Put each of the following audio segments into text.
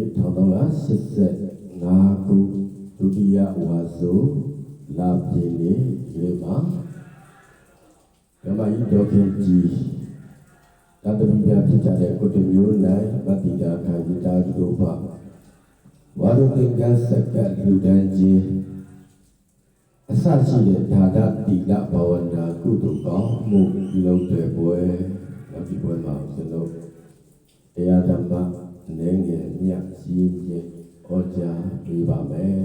1385ခုဒုတိယဝါဆိုလာပြင်းနေဒီမှာဓမ္မကြီးဒေါခင်ကြီးတတပိပြဖြစ်ကြတဲ့ကုတ္တမျိုးနိုင်ဗတ္တိတာခံယူတာတို့ပါဝါရုသင်္ကန်းစက္ကလူတန်းကြီးအစရှိတဲ့ဓာတတိလဘာဝနာကုသိုလ်ကောင်းမှုပြုလုပ်တဲ့ပွဲနောက်ဒီပွဲမှာကျွန်တော်တရားဓမ္မ အနေငယ်မြတ်ကြီးကြီးဟောကြားပေးပါမယ်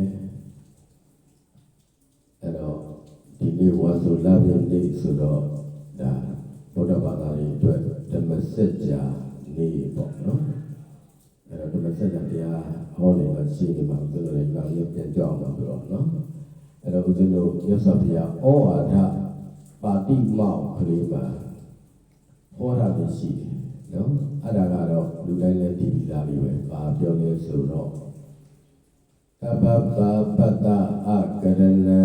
အဲ့တော့ဒီနေ့ဝါဆိုလာပြည့်နေ့ဆိုတော့ဒါဘုရားဘာသာရေးအတွက်ဓမ္မစကြာနေ့ပေါ့နော်အဲ့တော့ဓမ္မစကြာတရားဟောနေမှရှိနေမှာကျွန်တော်လည်းကြောင်းရပြန်ကြောက်မှာဆိုတော့နော်အဲ့တော့ဦးဇင်းတို့မြတ်စွာဘုရားဩဝါဒပါတိမောက်ကလေးမှာဟောတာပဲရှိတယ် နော်အဲ့ဒါကတော့လူတိုင်းလည်းသိပြီးသားလေးပဲဘာပြောလဲဆိုတော့သဗ္ဗပါပတ္တအကရဏံ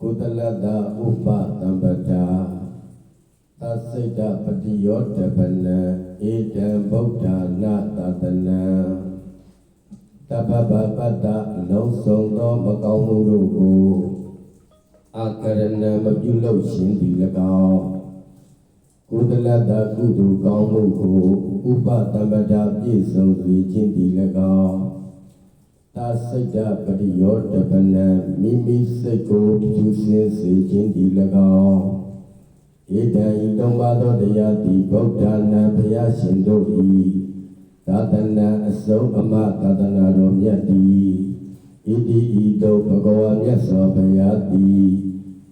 ကုသလတဥပတံပတာသစိတ်တပတိယောတပနံဧတံဗုဒ္ဓနာတတနံတပ္ပပပတ္တအလုံးစုံသောမကောင်းမှုတို့ကိုအာကရဏမပြုလုပ်ခြင်းသည်၎င်း ကုသလတ္တကုသိုလ်ကောင်းမှုကိုဥပတမ္ပတာပြည့်စုံစေခြင်းသည်၎င်းသာစိတ်တပရိယောတပနံမိမိစိတ်ကိုပြုစင်းစေခြင်းသည်၎င်းဧတံဤသုံးပါးသောတရားသည်ဗုဒ္ဓနာဘုရားရှင်တို့၏သာသနာအစုံအမသာသနာတော်မြတ်သည်ဣတိဤသို့ဘဂဝါမြတ်စွာဘုရားသည်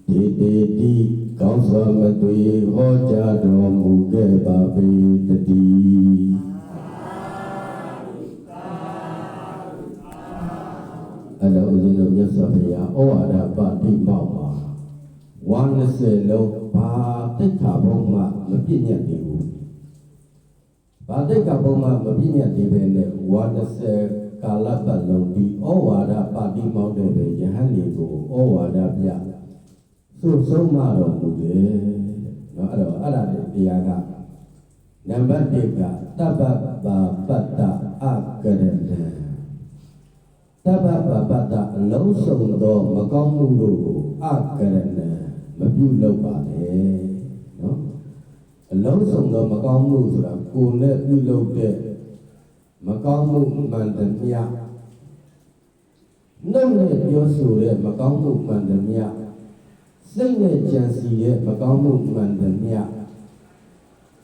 ဒေတေတိ ကောင်းစွာမသွေဟောကြားတော်မူခဲ့ပါပေတည်းအဲ့တော့ဦးဇင်းတို့မြတ်စွာဘုရားဩဝါဒပတိမောက်မှာဝါ20လုံးဘာတိတ်ခါဘုံမှမပြည့်ညတ်သေးဘူးဘာတိတ်ခါဘုံမှမပြည့်ညတ်သေးပဲနဲ့ဝါ20ကာလပတ်လုံးဒီဩဝါဒပတိမောက်တဲ့ပဲယဟန်လေးကိုဩဝါဒပြ စုဆုံးမတော်မူတယ်နော်အဲ့တော့အဲ့ဒါလေးတရားကနံပါတ်1ကတပ္ပပါပတ္တအကရဏံတပ္ပပါပတ္တအလုံးစုံသောမကောင်းမှုတို့ကိုအကရဏံမပြုလုပ်ပါနဲ့နော်အလုံးစုံသောမကောင်းမှုဆိုတာကိုယ်နဲ့ပြုလုပ်တဲ့မကောင်းမှုမှန်တမျှနှုတ်နဲ့ပြောဆိုတဲ့မကောင်းမှုမှန်တမျှ စိတ်နဲ့ကြံစီတဲ့မကောင်းမှုမှန်သမျှ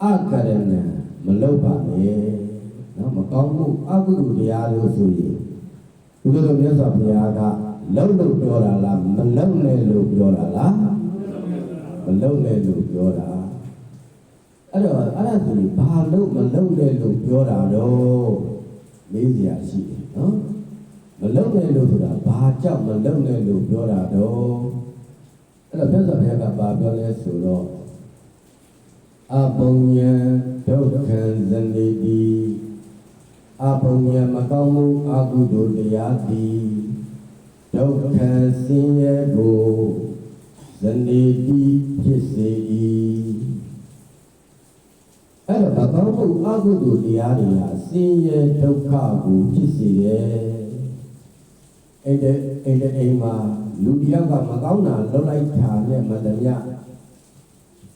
အကရဏမလုပ်ပါနဲ့နော်မကောင်းမှုအကုသိုလ်တရားလို့ဆိုရင်ဘုရားတော်မြတ်စွာဘုရားကလုံလို့ပြောတာလားမလုံနဲ့လို့ပြောတာလားမလုံနဲ့လို့ပြောတာအဲ့တော့အဲ့ဒါဆိုရင်ဘာလို့မလုံနဲ့လို့ပြောတာတော့မေးစရာရှိတယ်နော်မလုံနဲ့လို့ဆိုတာဘာကြောင့်မလုံနဲ့လို့ပြောတာတော့ အဲ့တော့မြတ်စွာဘုရားကဘာပြောလဲဆိုတော့အပုံညာဒုက္ခံဇနိတိအပုံညာမကောင်းမှုအကုသိုလ်တရားသည်ဒုက္ခဆင်းရဲကိုဇနေတိဖြစ်စေ၏အဲ့တော့မကောင်းမှုအကုသိုလ်တရားတွေဟာဆင်းရဲဒုက္ခကိုဖြစ်စေတယ်အဲ့တဲ့အဲ့တဲ့အိမ်မှာ လူတယောက်ကမကောင်းတာလုပ်လိုက်တာနဲ့မတမျှ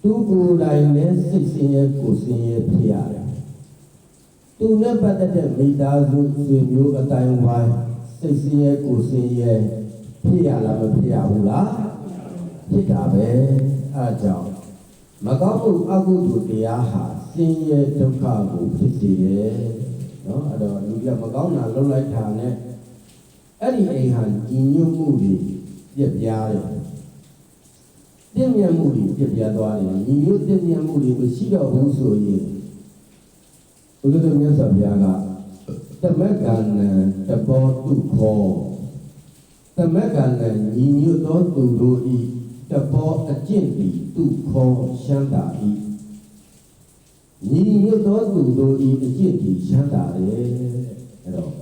သူကိုယ်တိုင်လည်းစိတ်ဆင်းရဲကိုယ်ဆင်းရဲဖြစ်ရတယ်သူနဲ့ပတ်သက်တဲ့မိသားစုဆွေမျိုးအတိုင်းဝိုင်းစိတ်ဆင်းရဲကိုယ်ဆင်းရဲဖြစ်ရလားမဖြစ်ရဘူးလားဖြစ်တာပဲအဲအကြောင်းမကောင်းမှုအကုသိုလ်တရားဟာဆင်းရဲဒုက္ခကိုဖြစ်စေတယ်နော်အဲ့တော့လူကမကောင်းတာလုပ်လိုက်တာနဲ့အဲ့ဒီအိမ်ဟာညီညွတ်မှုတွေ ပြက်ပြားတယ်တင့်မြတ်မှုတွေပြက်ပြားသွားတယ်ညီညွတ်တင့်မြတ်မှုတွေမရှိတော့ဘူးဆိုရင်ဘုရားမြတ်စွာဘုရားကတမက္ကနံတဘောတုခောတမက္ကနံညီညွတ်သောသူတို့ဤတဘောအကျင့်သည်တုခောရှမ်းတာဤညီညွတ်သောသူတို့ဤအကျင့်သည်ရှမ်းတာတယ်အဲ့တော့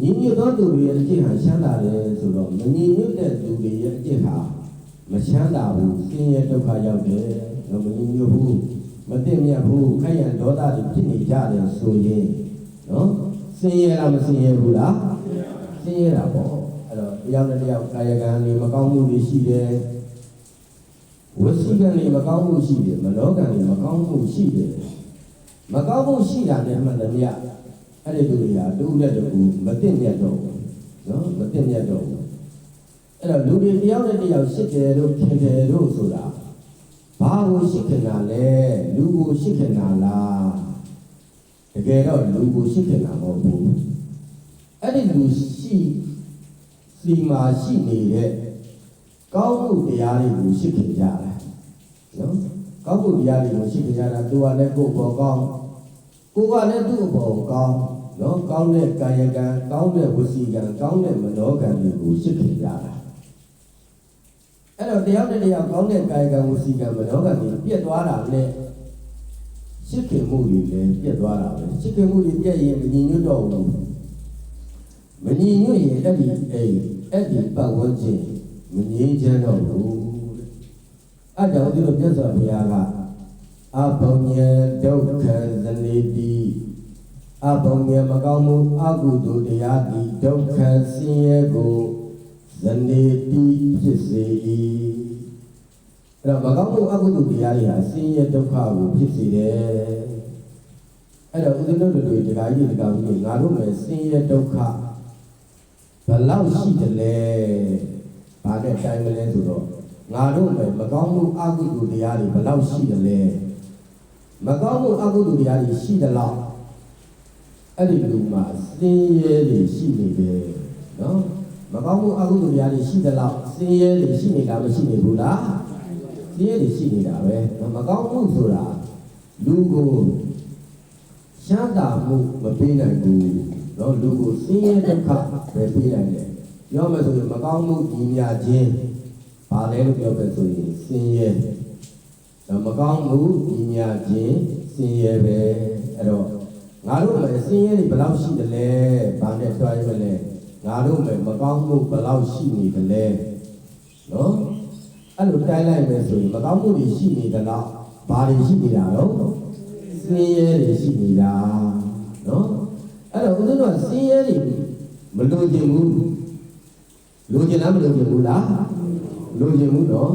ညီညွတ်သောသူတွေရဲ့အကျင့်ဟာရှမ်းတာတယ်ဆိုတော့မညီညွတ်တဲ့သူတွေရဲ့အကျင့်ဟာမရှမ်းတာဘူးဆင်းရဲဒုက္ခရောက်တယ်တော့မညီညွတ်ဘူးမသိမြတ်ဘူးခက်ရန်ဒေါသတွေဖြစ်နေကြတယ်ဆိုရင်နော်င်းရဲလားမစင်းရဲဘူးလားစင်းရဲတာပေါ့အဲ့တော့တယောက်နဲ့တယောက်ကာယကံတွေမကောင်းမှုတွေရှိတယ်ဝစီကံတွေမကောင်းမှုရှိတယ်မနောကံတွေမကောင်းမှုရှိတယ်မကောင်းမှုရှိတာနဲ့မှန်တယ်ဗျ အဲ့ဒီလူတွေကတူတဲ့တူမသိမြတ်တော့ဘူးနော်မသိမြတ်တော့ဘူးအဲ့တော့လူတွေတယောက်နဲ့တယောက်ရှစ်တယ်လို့ခင်တယ်လို့ဆိုတာဘာကိုရှစ်ခင်တာလဲလူကိုရှစ်ခင်တာလားတကယ်တော့လူကိုရှစ်ခင်တာမဟုတ်ဘူးအဲ့ဒီလူရှိစီမာရှိနေတဲ့ကောင်းမှုတရားတွေကိုရှစ်ခင်ကြတယ်နော်ကောင်းမှုတရားတွေကိုရှစ်ခင်ကြတာသူကလည်းကိုယ်ပေါ်ကောင်းကိုယ်ကလည်းသူ့ပေါ်ကောင်း နော်ကောင်းတဲ့ကာယကံကောင်းတဲ့ဝစီကံကောင်းတဲ့မနောကံတွေကိုရှစ်ခင်ကြတာအဲ့တော့တယောက်နဲ့တယောက်ကောင်းတဲ့ကာယကံဝစီကံမနောကံတွေပြတ်သွားတာနဲ့ရှစ်ခင်မှုတွေလည်းပြတ်သွားတာပဲရှစ်ခင်မှုတွေပြတ်ရင်မညီညွတ်တော့ဘူးမညီညွတ်ရင်အဲ့ဒီအိမ်အဲ့ဒီပတ်ဝန်းကျင်မငြိမ်းချမ်းတော့ဘူးတဲ့အဲ့ကြောင့်ဒီလိုပြတ်စွာဘုရားကအဘုံညေဒုက္ခဇနေတိ အဘုံညေမကောင်းမှုအကုသိုလ်တရားတိဒုက္ခဆင်းရဲကိုဇနေတိဖြစ်စေ၏အဲ့တော့မကောင်းမှုအကုသိုလ်တရားတွေဟာဆင်းရဲဒုက္ခကိုဖြစ်စေတယ်အဲ့တော့ဦးဇင်းတို့တွေဒကာကြီးဒကာကြီးငါတို့မယ်ဆင်းရဲဒုက္ခဘယ်လောက်ရှိတယ်လဲဘာနဲ့တိုင်းမလဲဆိုတော့ငါတို့မယ်မကောင်းမှုအကုသိုလ်တရားတွေဘယ်လောက်ရှိတယ်လဲမကောင်းမှုအကုသိုလ်တရားတွေရှိသလား အဲ့ဒီလူမှာဆင်းရဲတွေရှိနေတယ်နော်မကောင်းမှုအကုသိုလ်တရားတွေရှိသလောက်စင်းရဲတွေရှိနေတာမရှိနေဘူးလားစင်းရဲတွေရှိနေတာပဲမကောင်းမှုဆိုတာလူကိုရှမ်းတာမှုမပေးနိုင်ဘူးနော်လူကိုစင်းရဲဒုက္ခပဲပေးနိုင်တယ်ပြောမယ်ဆိုရင်မကောင်းမှုညီမြခြင်းဘာလဲလို့ပြောပဲဆိုရင်စင်းရဲမကောင်းမှုညီမြခြင်းစင်းရဲပဲအဲ့တော့ ငါတို့လည်းစင်းရဲတွေဘယ်လောက်ရှိတယ်လဲဘာနဲ့တွားရမလဲငါတို့လည်းမကောင်းမှုဘယ်လောက်ရှိနေသလဲနော်အဲ့လိုတိုင်းလိုက်မယ်ဆိုရင်မကောင်းမှုတွေရှိနေသလားဘာတွေရှိနေတာတော့စင်းရဲတွေရှိနေတာနော်အဲ့တော့ဦးဇင်းတို့ကစင်းရဲတွေမလိုချင်ဘူးလိုချင်လားမလိုချင်ဘူးလားလိုချင်ဘူးနော်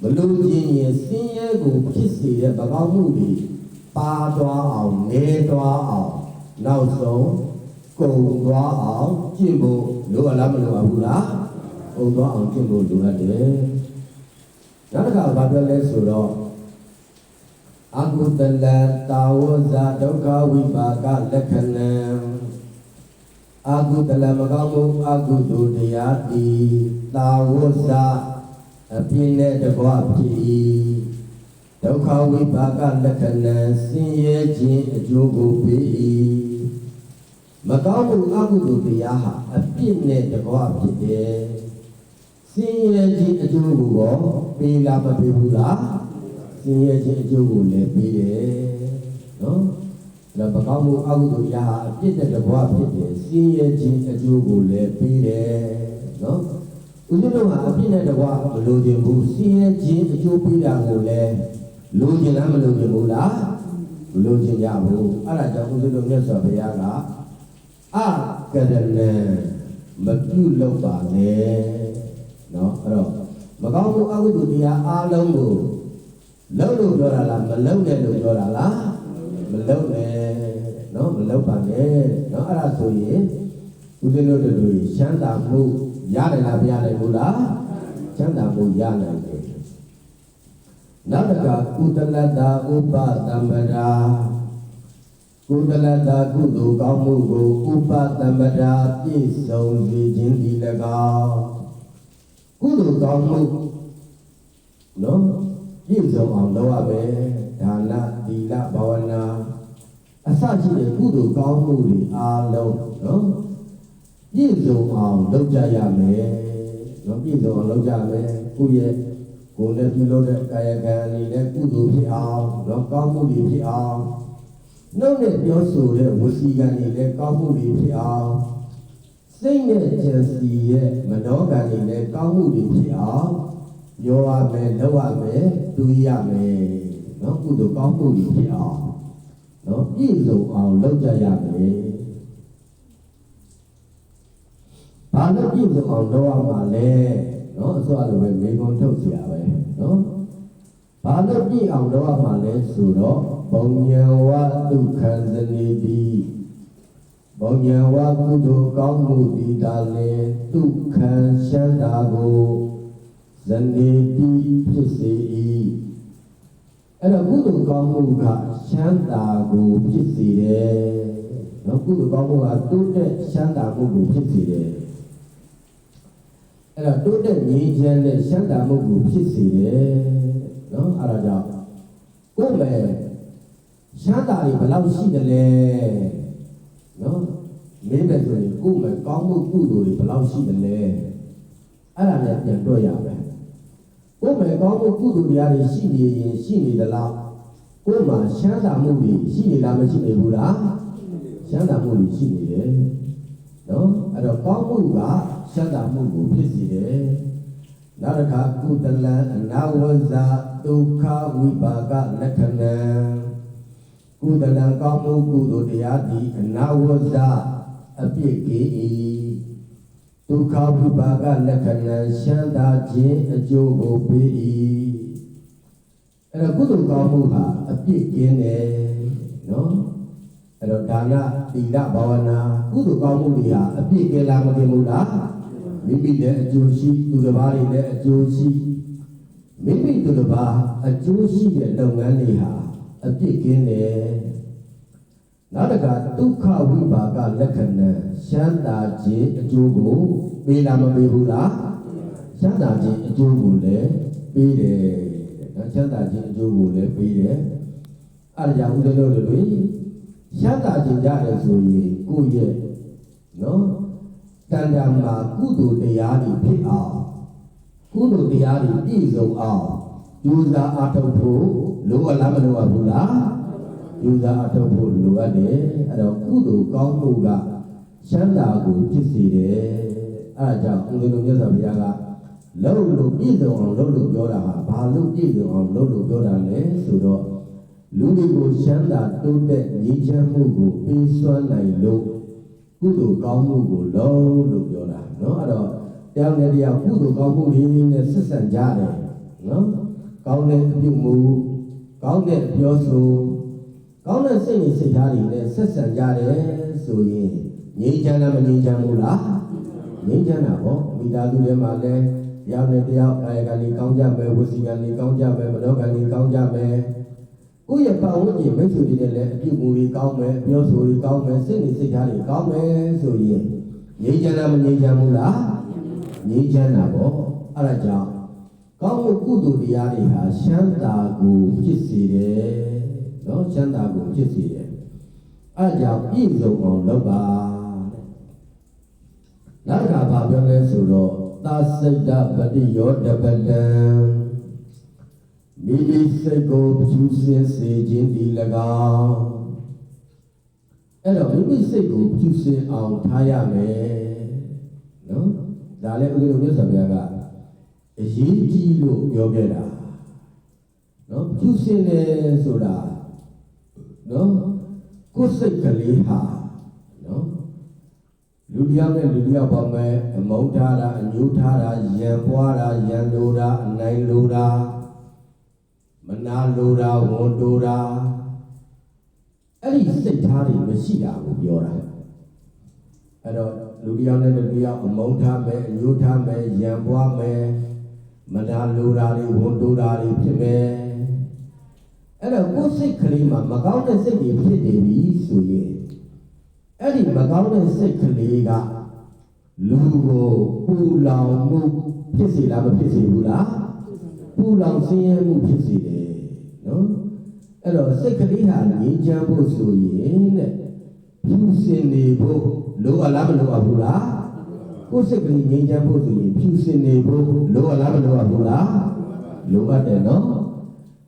မလိုချင်ရင်စင်းရဲကိုဖြစ်စေတဲ့မကောင်းမှုတွေ ပါသွားအောင်နေသွားအောင်နောက်ဆုံးကုံသွားအောင်ကျင့်ဖို့လိုအပ်လားမလိုအပ်ဘူးလားကုံသွားအောင်ကျင့်ဖို့လိုအပ်တယ်နောက်တစ်ခါဘာပြောလဲဆိုတော့အကုတလတာဝဇဒုက္ခဝိပါကလက္ခဏံအကုတလမကောင်းမှုအကုသိုလ်တရားဤတာဝဇအပြင်းနဲ့တကွဖြစ်၏ ဒုက္ခဝိပါကလက္ခဏံဆင်းရဲခြင်းအကျိုးကိုပေး၏မကောင်းမှုအကုသိုလ်တရားဟာအပြစ်နဲ့တကွဖြစ်တယ်ဆင်းရဲခြင်းအကျိုးကိုရောပေးလားမပေးဘူးလားဆင်းရဲခြင်းအကျိုးကိုလည်းပေးတယ်နော်ဒါမကောင်းမှုအကုသိုလ်တရားဟာအပြစ်နဲ့တကွဖြစ်တယ်ဆင်းရဲခြင်းအကျိုးကိုလည်းပေးတယ်နော်ဦးဇင်းတို့ကအပြစ်နဲ့တကွမလိုချင်ဘူးဆင်းရဲခြင်းအကျိုးပေးတာကိုလည်း လူကျင်လားမလူကျင်ဘူးလားမလူကျင်ကြဘူးအဲ့ဒါကြောင့်ဦးဇုတော်မြတ်စွာဘုရားကအကရဏံမပြုလုပ်ပါနဲ့နော်အဲ့တော့မကောင်းမှုအကုသိုလ်တရားအလုံးကိုလုံးလို့ပြောတာလားမလုံးနဲ့လို့ပြောတာလားမလုံးနဲ့နော်မလုံးပါနဲ့နော်အဲ့ဒါဆိုရင်ဦးဇင်းတို့တို့ရှမ်းတာမှုရတယ်လားမရနိုင်ဘူးလားရှမ်းတာမှုရနိုင်တယ် နောက်တစ်ခါကုတလတ္တဥပတမ္ပရာကုသလတာကုသိုလ်ကောင်းမှုကိုဥပသမ္ပဒါပြည့်စုံစေခြင်းဒီ၎င်းကုသိုလ်ကောင်းမှုနော်ပြည့်စုံအောင်လုပ်ရမယ်ဒါနသီလဘာဝနာအစရှိတဲ့ကုသိုလ်ကောင်းမှုတွေအားလုံးနော်ပြည့်စုံအောင်လုပ်ကြရမယ်နော်ပြည့်စုံအောင်လုပ်ကြမယ်ကိုယ့်ရဲ့ ကိုယ်နဲ့ပြုလုပ်တဲ့ကာယကံအနေနဲ့ကုသိုလ်ဖြစ်အောင်နော်ကောင်းမှုတွေဖြစ်အောင်နှုတ်နဲ့ပြောဆိုတဲ့ဝစီကံတွေလည်းကောင်းမှုတွေဖြစ်အောင်စိတ်နဲ့ကြံစီရဲ့မနောကံတွေလည်းကောင်းမှုတွေဖြစ်အောင်ပြောရမယ်လုပ်ရမယ်တွေးရမယ်နော်ကုသိုလ်ကောင်းမှုတွေဖြစ်အောင်နော်ပြည့်စုံအောင်လုပ်ကြရမယ်ဘာလို့ပြည့်စုံအောင်လုပ်ရမှာလဲ နော်ဆိုလိုပဲမေကွန်ထုတ်ကြရပဲနော်ဘာလို့ပြည့်အောင်လုပ်ရမှာလဲဆိုတော့ဘုံဉဏ်ဝဒုက္ခံစနေတိဘုံဉဏ်ဝကုသိုလ်ကောင်းမှုဒီတာလေဒုက္ခံရှမ်းတာကိုဇနေတိဖြစ်စေ၏အဲ့တော့ကုသိုလ်ကောင်းမှုကရှမ်းတာကိုဖြစ်စေတယ်နော်ကုသိုလ်ကောင်းမှုကတိုးတက်ရှမ်းတာမှုကိုဖြစ်စေတယ် အဲ့တော့တိုးတက်ငြိမ်းချမ်းတဲ့ရှမ်းသာမှုကိုဖြစ်စေတယ်နော်အဲ့ဒါကြောင့်ကိုယ်ပဲရှမ်းသာတွေဘယ်လောက်ရှိတယ်လဲနော်မင်းပဲဆိုရင်ကိုယ်ပဲကောင်းမှုကုသိုလ်တွေဘယ်လောက်ရှိတယ်လဲအဲ့ဒါလည်းပြန်တွေ့ရမယ်ကိုယ်ပဲကောင်းမှုကုသိုလ်တရားတွေရှိနေရင်ရှိနေသလားကိုယ်မှာရှမ်းသာမှုတွေရှိနေလားမရှိနေဘူးလားရှမ်းသာမှုတွေရှိနေတယ်နော်အဲ့တော့ကောင်းမှုက ရှက်တာမှုကိုဖြစ်စေတယ်နောက်တစ်ခါကုသလံအနာဝဇ္ဇဒုက္ခဝိပါကလက္ခဏံကုသလံကောင်းမှုကုသိုလ်တရားသည်အနာဝဇ္ဇအပြစ်ကြီး၏ဒုက္ခဝိပါကလက္ခဏံရှမ်းသာခြင်းအကျိုးကိုပေး၏အဲ့တော့ကုသိုလ်ကောင်းမှုဟာအပြစ်ကင်းတယ်နော်အဲ့တော့ဒါနသီလဘာဝနာကုသိုလ်ကောင်းမှုတွေဟာအပြည့်ကဲလားမကင်းဘူးလား မိမိလည်းအကျိုးရှိသူတစ်ပါးတွေလည်းအကျိုးရှိမိမိသူတစ်ပါးအကျိုးရှိတဲ့လုပ်ငန်းတွေဟာအပြည့်ကင်းတယ်နောက်တစ်ခါဒုက္ခဝိပါကလက္ခဏာရှမ်းသာခြင်းအကျိုးကိုပေးလားမပေးဘူးလားရှမ်းသာခြင်းအကျိုးကိုလည်းပေးတယ်နော်ရှမ်းသာခြင်းအကျိုးကိုလည်းပေးတယ်အဲ့ဒါကြောင့်ဦးဇင်းတို့တွေရှမ်းသာခြင်းကြတယ်ဆိုရင်ကိုယ့်ရဲ့နော် တန်တမာကုသိုလ်တရားတွေဖြစ်အောင်ကုသိုလ်တရားတွေပြည့်စုံအောင်ယူဇာအထုတ်ဖို့လိုအပ်လားမလိုအပ်ဘူးလားယူဇာအထုတ်ဖို့လိုအပ်တယ်အဲ့တော့ကုသိုလ်ကောင်းမှုကရှမ်းသာကိုဖြစ်စေတယ်အဲ့ဒါကြောင့်ဦးဇင်းတို့မြတ်စွာဘုရားကလုံးလို့ပြည့်စုံအောင်လုပ်လို့ပြောတာဟာဘာလို့ပြည့်စုံအောင်လုပ်လို့ပြောတာလဲဆိုတော့လူတွေကိုရှမ်းသာတိုးတက်ညီချမ်းမှုကိုပေးစွမ်းနိုင်လို့ ကုသိုလ်ကောင်းမှုကိုလုံးလို့ပြောတာနော်အဲ့တော့တရားနဲ့တရားကုသိုလ်ကောင်းမှုတွေနဲ့ဆက်ဆံကြတယ်နော်ကောင်းတဲ့အပြုမူကောင်းတဲ့ပြောဆိုကောင်းတဲ့စိတ်နဲ့စိတ်ဓာတ်တွေနဲ့ဆက်ဆံကြတယ်ဆိုရင်ငြိမ်းချမ်းလားမငြိမ်းချမ်းဘူးလားငြိမ်းချမ်းတာပေါ့မိသားစုထဲမှာလည်းတရားနဲ့တရားကာယကံတွေကောင်းကြမယ်ဝစီကံတွေကောင်းကြမယ်မနောကံတွေကောင်းကြမယ် ကိုယ့်ရဲ့ပတ်ဝန်းကျင်မိတ်ဆွေတွေနဲ့လည်းအပြုအမူတွေကောင်းမယ်ပြောဆိုတွေကောင်းမယ်စိတ်နေစိတ်ထားတွေကောင်းမယ်ဆိုရင်ငြိမ်းချမ်းလားမငြိမ်းချမ်းဘူးလားငြိမ်းချမ်းတာပေါ့အဲ့ဒါကြောင့်ကောင်းမှုကုသိုလ်တရားတွေဟာရှမ်းသာကိုဖြစ်စေတယ်နော်ရှမ်းသာကိုဖြစ်စေတယ်အဲ့ဒါကြောင့်ပြည့်စုံအောင်လုပ်ပါတဲ့နောက်ကဘာပြောလဲဆိုတော့သာစိတ်တပတိယောတပတံ မိမိစိတ်ကိုဖြူစင်စေခြင်းဒီ၎င်းအဲ့တော့မိမိစိတ်ကိုဖြူစင်အောင်ထားရမယ်နော်ဒါလည်းဦးဇင်းတို့မြတ်စွာဘုရားကအရေးကြီးလို့ပြောခဲ့တာနော်ဖြူစင်တယ်ဆိုတာနော်ကိုယ်စိတ်ကလေးဟာနော်လူတစ်ယောက်နဲ့လူတစ်ယောက်ပါမယ်အမုန်းထားတာအညှိုးထားတာရံပွားတာရံလိုတာအနိုင်လိုတာ မနာလိုတာဝန်တိုတာအဲ့ဒီစိတ်ထားတွေမရှိတာကိုပြောတာအဲ့တော့လူတစ်ယောက်နဲ့လူတစ်ယောက်အမုန်းထားမယ်အညှိုးထားမယ်ရံပွားမယ်မနာလိုတာတွေဝန်တိုတာတွေဖြစ်မယ်အဲ့တော့ကိုယ်စိတ်ကလေးမှာမကောင်းတဲ့စိတ်တွေဖြစ်နေပြီဆိုရင်အဲ့ဒီမကောင်းတဲ့စိတ်ကလေးကလူကိုပူလောင်မှုဖြစ်စေလားမဖြစ်စေဘူးလား ပူလောင်ဆင်းရဲမှုဖြစ်စေတယ်နော်အဲ့တော့စိတ်ကလေးဟာငြိမ်းချမ်းဖို့ဆိုရင်တဲ့ဖြူစင်နေဖို့လိုအပ်လားမလိုအပ်ဘူးလားကိုယ်စိတ်ကလေးငြိမ်းချမ်းဖို့ဆိုရင်ဖြူစင်နေဖို့လိုအပ်လားမလိုအပ်ဘူးလားလိုအပ်တယ်နော်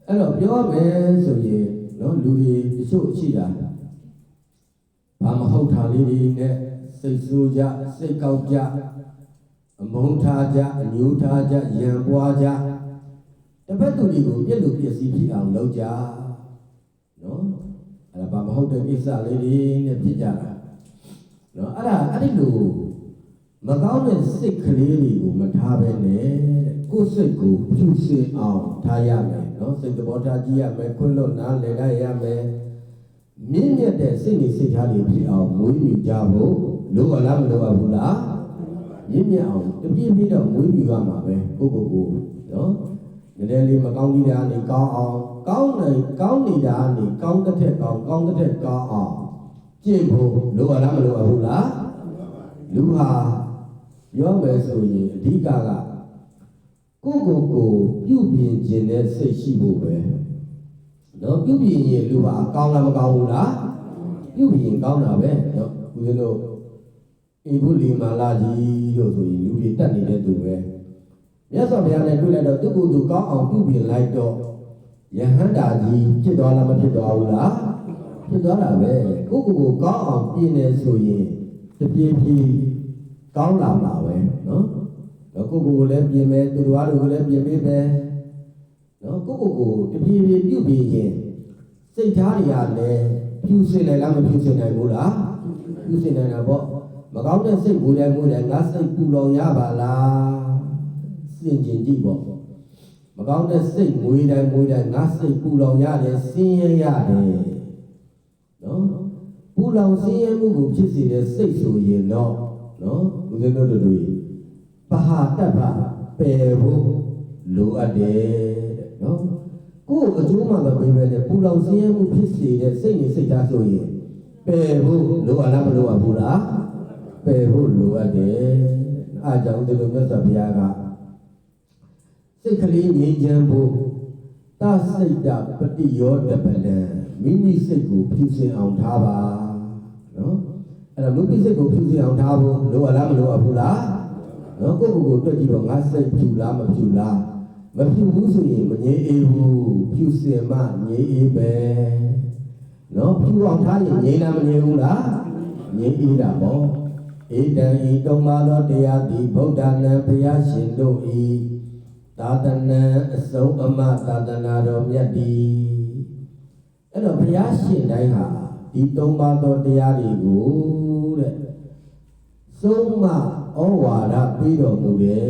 အဲ့တော့ပြောမယ်ဆိုရင်နော်လူတွေတချို့ရှိတာဘာမဟုတ်တာလေးတွေနဲ့စိတ်ဆိုးကြစိတ်ကောက်ကြအမုန်းထားကြအညှိုးထားကြရံပွားကြ တစ်ဖက်သူတွေကိုပြည့်လို့ပြည့်စည်ဖြစ်အောင်လုပ်ကြနော်အဲ့ဒါဘာမဟုတ်တဲ့ကိစ္စလေးတွေနဲ့ဖြစ်ကြတာနော်အဲ့ဒါအဲ့ဒီလိုမကောင်းတဲ့စိတ်ကလေးတွေကိုမထားဘဲနဲ့တဲ့ကိုယ်စိတ်ကိုဖြူစင်အောင်ထားရမယ်နော်စိတ်တော်ထားကြည့်ရမယ်ခွင့်လွတ်နားလည်ရရမယ်မြင့်မြတ်တဲ့စိတ်နေစိတ်ထားတွေဖြစ်အောင်မွေးမြူကြဖို့လိုအပ်လားမလိုအပ်ဘူးလားမြင့်မြတ်အောင်တပြည့်ပြည့်တော့မွေးမြူရမှာပဲကိုကိုကိုနော် နည်းနည်းလေးမကောင်းသေးတာနေကောင်းအောင်ကောင်းနေကောင်းနေတာနေကောင်းတဲ့ထက်ကောင်းကောင်းတဲ့ထက်ကောင်းအောင်ကြင့်ဖို့လိုအပ်လားမလိုအပ်ဘူးလားလူဟာပြောမယ်ဆိုရင်အဓိကကကိုကိုကိုပြုပြင်ခြင်းနဲ့စိတ်ရှိဖို့ပဲနော်ပြုပြင်ရင်လူဟာကောင်းလားမကောင်းဘူးလားပြုပြင်ကောင်းတာပဲနော်ဦးဇင်းတို့အင်ဘူးလီမာလာကြီးလို့ဆိုရင်လူတွေတက်နေတဲ့သူပဲ မြတ်စွာဘုရားနဲ့တွေ့လိုက်တော့သူ့ကိုယ်သူကောင်းအောင်ပြုပြင်လိုက်တော့ယဟန္တာကြီးဖြစ်သွားလားမဖြစ်သွားဘူးလားဖြစ်သွားတာပဲကိုယ့်ကိုယ်ကိုကောင်းအောင်ပြင်နေဆိုရင်တပြေးပြေးကောင်းလာမှာပဲနော်တော့ကိုကိုကိုလည်းပြင်မယ်သူတော်တို့ကိုလည်းပြင်ပေးမယ်နော်ကိုကိုကိုတပြေးပြေးပြုတ်ပြီးရင်စိတ်ထားတွေကလည်းဖြူစင်နိုင်လားမဖြူစင်နိုင်ဘူးလားဖြူစင်နိုင်တာပေါ့မကောင်းတဲ့စိတ်ကိုလည်းငိုတယ်ငါစိတ်ပူလောင်ရပါလားစ င်ကျင်ကြည့်ပေါ့မကောင်းတဲ့စိတ်ငွေတိုင်းငွေတိုင်းငါစိတ်ပူလောင်ရတယ်ဆင်းရဲရတယ်နော်ပူလောင်ဆင်းရဲမှုကိုဖြစ်စေတဲ့စိတ်ဆိုရင်တော့နော်ဦးဇင်းတို့တို့ပဟာတ္တပပယ်ဖို့လိုအပ်တယ်တဲ့နော်ကိုယ်အကျိုးမှမပေးဘဲနဲ့ပူလောင်ဆင်းရဲမှုဖြစ်စေတဲ့စိတ်နဲ့စိတ်ဓာတ်ဆိုရင်ပယ်ဖို့လိုအပ်လားမလိုအပ်ဘူးလားပယ်ဖို့လိုအပ်တယ်အားကြောင့်ဒီလိုမြတ်စွာဘုရားက စိတ်ကလေးငြိမ်းချမ်းဖို့သစိတ်တပတိယောတပလံမိမိစိတ်ကိုဖြူစင်အောင်ထားပါနော်အဲ့တော့မိမိစိတ်ကိုဖြူစင်အောင်ထားဖို့လိုအပ်လားမလိုအပ်ဘူးလားနော်ကိုယ့်ကိုယ်ကိုတွေ့ကြည့်တော့ငါစိတ်ဖြူလားမဖြူလားမဖြူဘူးဆိုရင်မငြိမ်းအေးဘူးဖြူစင်မှငြိမ်းအေးပဲနော်ဖြူအောင်ထားရင်ငြိမ်းလားမငြိမ်းဘူးလားငြိမ်းအေးတာပေါ့ဧတံဤတုံမာသောတရားသည်ဗုဒ္ဓနံဘုရားရှင်တို့ဤ သာသနာအစုံအမသာသနာတော်မြတ်ဒီအဲ့တော့ဘုရားရှင်တိုင်းဟာဒီသုံးပါးသောတရားတွေကိုတဲ့သုံးမဩဝါဒပေးတော်မူတယ်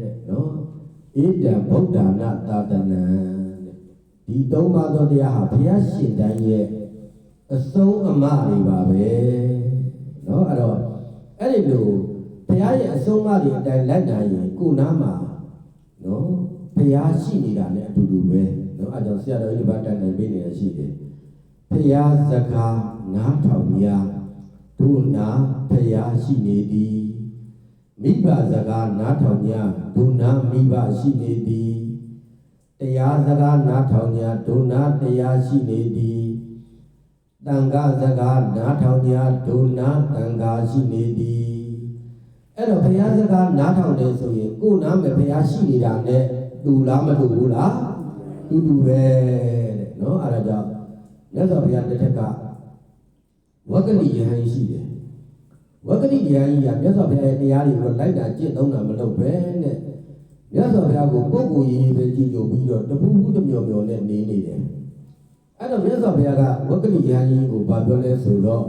တဲ့နော်ဣဒံဗုဒ္ဓနာသာသနာတဲ့ဒီသုံးပါးသောတရားဟာဘုရားရှင်တိုင်းရဲ့အစုံအမတွေပါပဲနော်အဲ့တော့အဲ့ဒီလိုဘုရားရဲ့အစုံအမတွေအတိုင်းလိုက်နိုင်ရင်ကိုယ်နာမှာ နော်ဖျားရှိနေတာနဲ့အတူတူပဲနော်အဲကြောင့်ဆရာတော်ကြီးဘာတန်နိုင်ပေးနေရရှိတယ်ဖျားစကားနားထောင်များတို့နာဖျားရှိနေသည်မိဘစကားနားထောင်များတို့နာမိဘရှိနေသည်တရားစကားနားထောင်များတို့နာတရားရှိနေသည်တန်ခါစကားနားထောင်များတို့နာတန်ခါရှိနေသည် အဲ့တော့ဘုရားစကားနားထောင်တယ်ဆိုရင်ကိုယ်နားမယ်ဘုရားရှိနေတာနဲ့တူလားမတူဘူးလားတူတူပဲတဲ့နော်အဲ့ဒါကြောင့်မြတ်စွာဘုရားတစ်ထက်ကဝက္ကတိယဟန်ရှိတယ်ဝက္ကတိယဟန်ကြီးကမြတ်စွာဘုရားရဲ့တရားတွေကိုလိုက်တာကြင့်သုံးတာမလုပ်ပဲနဲ့မြတ်စွာဘုရားကိုပုဂ္ဂိုလ်ရေးပဲကြည့်ကြပြီးတော့တပူးပူးတစ်မြော်မြော်နဲ့နေနေတယ်အဲ့တော့မြတ်စွာဘုရားကဝက္ကတိယဟန်ကြီးကိုဘာပြောလဲဆိုတော့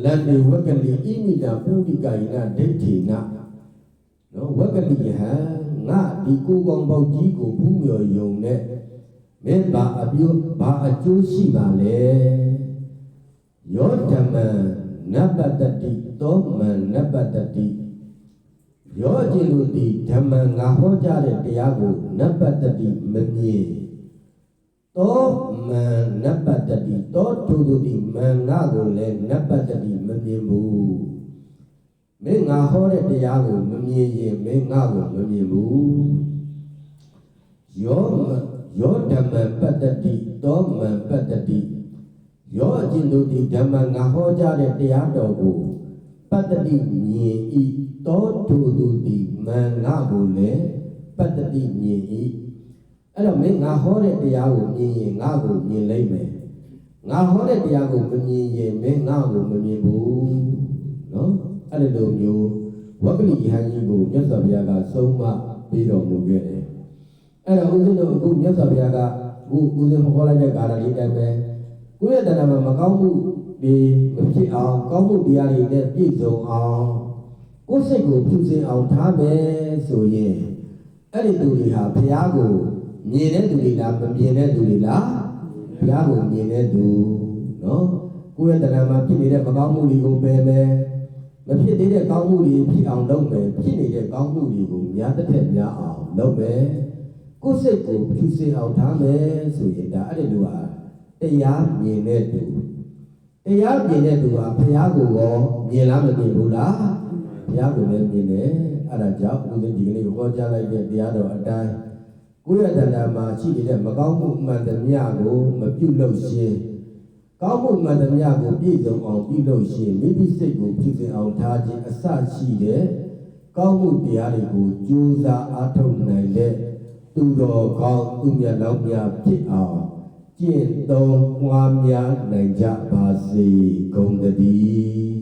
လန္တိဝက္ကလိဣမိတာပုဒိကယိနဒိဋ္ဌိနနော်ဝက္ကလိယဟံငါဒီကိုယ်ကောင်ပေါက်ကြီးကိုဖူးမြော်ယုံနဲ့မင်းဘာအပြုဘာအကျိုးရှိပါလဲယောဓမ္မံနပတ္တိသောမံနပတ္တိယောကျင်လို့ဒီဓမ္မံငါဟောကြားတဲ့တရားကိုနပတ္တိမမြင် သောမံနပတ္တိသောတုတုတိမံငါကိုလည်းနပတ္တိမမြင်ဘူးမင်းငါဟောတဲ့တရားကိုမမြင်ရင်မင်းငါကိုမမြင်ဘူးယောမယောဓမ္မံပတ္တိသောမံပတ္တိယောအကျင့်တို့ဒီဓမ္မံငါဟောကြားတဲ့တရားတော်ကိုပတ္တိမြင်ဤသောတုတုတိမံငါကိုလည်းပတ္တိမြင်ဤ အဲ့တော့မင်းငါဟောတဲ့တရားကိုမြင်ရင်ငါ့ကိုမြင်လိမ့်မယ်ငါဟောတဲ့တရားကိုမမြင်ရင်မင်းငါ့ကိုမမြင်ဘူးနော်အဲ့ဒီလိုမျိုးဝက္ကလိယဟန်ကြီးကိုမြတ်စွာဘုရားကဆုံးမပေးတော်မူခဲ့တယ်အဲ့တော့ဦးဇင်းတို့အခုမြတ်စွာဘုရားကအခုဦးဇင်းဟောလိုက်တဲ့ကာလလေးတိုင်းပဲကိုယ့်ရဲ့တရားမှာမကောင်းမှုဒီမဖြစ်အောင်ကောင်းမှုတရားတွေနဲ့ပြည့်စုံအောင်ကိုယ်စိတ်ကိုဖြူစင်အောင်ထားမယ်ဆိုရင်အဲ့ဒီသူတွေဟာဘုရားကို မြင်တဲ့သူတွေလားမမြင်တဲ့သူတွေလားဘုရားကိုမြင်တဲ့သူနော်ကိုယ့်ရဲ့တရားမှာဖြစ်နေတဲ့မကောင်းမှုတွေကိုပယ်မယ်မဖြစ်သေးတဲ့ကောင်းမှုတွေဖြစ်အောင်လုပ်မယ်ဖြစ်နေတဲ့ကောင်းမှုတွေကိုများတစ်ထက်များအောင်လုပ်မယ်ကိုယ်စိတ်ကိုဖြူစင်အောင်ထားမယ်ဆိုရင်ဒါအဲ့ဒီလူဟာတရားမြင်တဲ့သူတရားမြင်တဲ့သူဟာဘုရားကိုရောမြင်လားမမြင်ဘူးလားဘုရားကိုလည်းမြင်တယ်အဲ့ဒါကြောင့်ဦးဇင်းဒီကနေ့ကိုဟောကြားလိုက်တဲ့တရားတော်အတိုင်း ကိုယ့်ရဲ့တရားမှာရှိနေတဲ့မကောင်းမှုမှန်သမျှကိုမပြုလုပ်ရှင်ကောင်းမှုမှန်သမျှကိုပြည့်စုံအောင်ပြုလုပ်ရှင်မိမိစိတ်ကိုပြုစင်အောင်ထားခြင်းအစရှိတဲ့ကောင်းမှုတရားတွေကိုကြိုးစားအားထုတ်နိုင်တဲ့သူတော်ကောင်းသူမြတ်လောင်းများဖြစ်အောင်ကျင့်သုံးပွားများနိုင်ကြပါစေကုန်သတည်း